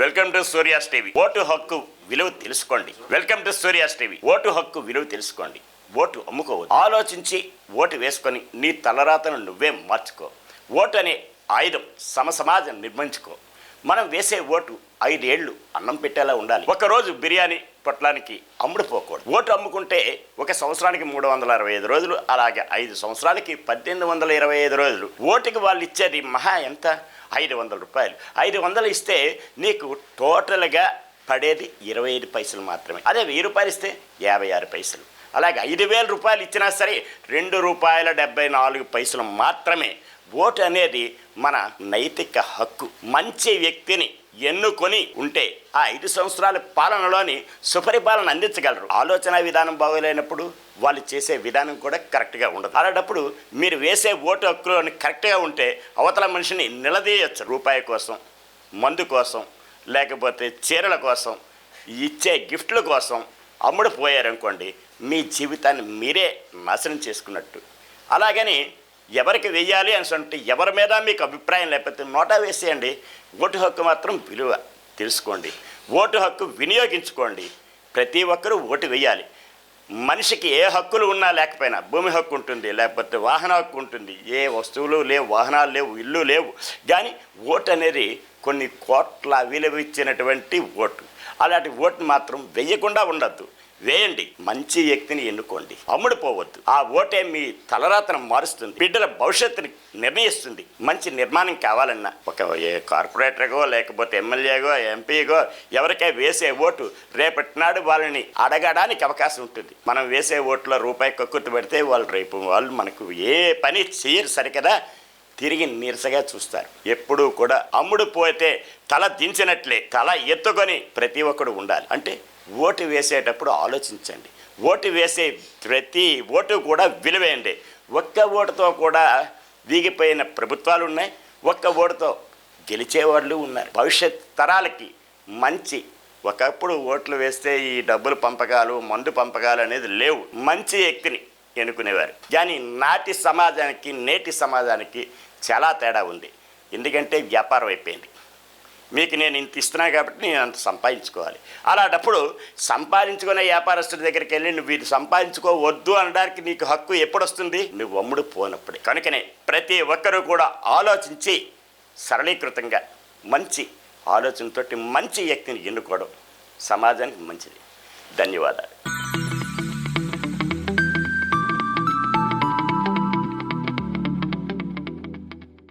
Welcome to Suryas TV vote హక్కు విలువ తెలుసుకోండి. Welcome to Suryas TV vote హక్కు విలువ తెలుసుకోండి. ఓటు అమ్ముకోవద్దు. ఆలోచించి ఓటు వేసుకొని నీ తలరాతను నువ్వే మార్చుకో. ఓటు అనే ఆయుధం సమ సమాజం నిర్మించుకో. మనం వేసే ఓటు ఐదేళ్ళు అన్నం పెట్టేలా ఉండాలి. ఒకరోజు బిర్యానీ పొట్లానికి అమ్ముడుపోకూడదు. ఓటు అమ్ముకుంటే ఒక సంవత్సరానికి మూడు వందల అరవై ఐదు రోజులు అలాగే ఐదు సంవత్సరాలకి పద్దెనిమిది వందల ఇరవై ఐదు రోజులు. ఓటుకి వాళ్ళు ఇచ్చేది మహా ఎంత? ఐదు వందల రూపాయలు. ఐదు వందలు ఇస్తే నీకు టోటల్గా పడేది ఇరవై ఐదు పైసలు మాత్రమే. అదే వెయ్యి రూపాయలు ఇస్తే యాభై ఆరు పైసలు. అలాగే ఐదు వేల రూపాయలు ఇచ్చినా సరే రెండు రూపాయల డెబ్బై నాలుగు పైసలు మాత్రమే. ఓటు అనేది మన నైతిక హక్కు. మంచి వ్యక్తిని ఎన్నుకొని ఉంటే ఆ ఐదు సంవత్సరాల పాలనలోని సుపరిపాలన అందించగలరు. ఆలోచన విధానం బాగోలేనప్పుడు వాళ్ళు చేసే విధానం కూడా కరెక్ట్గా ఉండదు. అలాంటప్పుడు మీరు వేసే ఓటు హక్కులోని కరెక్ట్గా ఉంటే అవతల మనిషిని నిలదీయచ్చు. రూపాయి కోసం మందు కోసం లేకపోతే చీరల కోసం ఇచ్చే గిఫ్ట్ల కోసం అమ్ముడు పోయారనుకోండి మీ జీవితాన్ని మీరే నాశనం చేసుకున్నట్టు. అలాగని ఎవరికి వెయ్యాలి అని అంటే ఎవరి మీద మీకు అభిప్రాయం లేకపోతే నోటా వేసేయండి. ఓటు హక్కు మాత్రం విలువ తెలుసుకోండి. ఓటు హక్కు వినియోగించుకోండి. ప్రతి ఒక్కరూ ఓటు వేయాలి. మనిషికి ఏ హక్కులు ఉన్నా లేకపోయినా భూమి హక్కు ఉంటుంది లేకపోతే వాహన హక్కు ఉంటుంది ఏ వస్తువులు లేవు వాహనాలు లేవు ఇల్లు లేవు కానీ ఓటు అనేది కొన్ని కోట్ల విలువ ఇచ్చినటువంటి ఓటు. అలాంటి ఓటును మాత్రం వెయ్యకుండా ఉండద్దు. వేయండి. మంచి వ్యక్తిని ఎన్నుకోండి. అమ్ముడు పోవద్దు. ఆ ఓటే మీ తలరాతను మారుస్తుంది. బిడ్డల భవిష్యత్తుని నిర్ణయిస్తుంది. మంచి నిర్మాణం కావాలన్నా. ఒక ఏ కార్పొరేటర్గో లేకపోతే ఎమ్మెల్యేగో ఎంపీగో ఎవరికై వేసే ఓటు రేపటి నాడు వాళ్ళని అడగడానికి అవకాశం ఉంటుంది. మనం వేసే ఓట్లో రూపాయి కక్కుర్తి పెడితే వాళ్ళు రేపు వాళ్ళు మనకు ఏ పని చేయరు సరికదా? తిరిగి నీరసగా చూస్తారు. ఎప్పుడూ కూడా అమ్ముడు పోతే తల దించినట్లే తల ఎత్తుకొని ప్రతి ఒక్కడు ఉండాలి. అంటే ఓటు వేసేటప్పుడు ఆలోచించండి. ఓటు వేసే ప్రతి ఓటు కూడా విలువేయండి. ఒక్క ఓటుతో కూడా వీగిపోయిన ప్రభుత్వాలు ఉన్నాయి. ఒక్క ఓటుతో గెలిచేవాళ్ళు ఉన్నారు. భవిష్యత్ తరాలకి మంచి ఒకప్పుడు ఓట్లు వేస్తే ఈ డబ్బులు పంపకాలు మందు పంపకాలు అనేది లేవు. మంచి వ్యక్తిని ఎన్నుకునేవారు. కానీ నాటి సమాజానికి నేటి సమాజానికి చాలా తేడా ఉంది. ఎందుకంటే వ్యాపారం అయిపోయింది. మీకు నేను ఇంత ఇస్తున్నా కాబట్టి నేను అంత సంపాదించుకోవాలి. అలాంటప్పుడు సంపాదించుకునే వ్యాపారస్తుడి దగ్గరికి వెళ్ళి నువ్వు ఇది సంపాదించుకోవద్దు అనడానికి నీకు హక్కు ఎప్పుడు వస్తుంది నువ్వు అమ్ముడు పోనప్పుడే. కనుకనే ప్రతి ఒక్కరూ కూడా ఆలోచించి సరళీకృతంగా మంచి ఆలోచనతోటి మంచి వ్యక్తిని ఎన్నుకోవడం సమాజానికి మంచిది. ధన్యవాదాలు.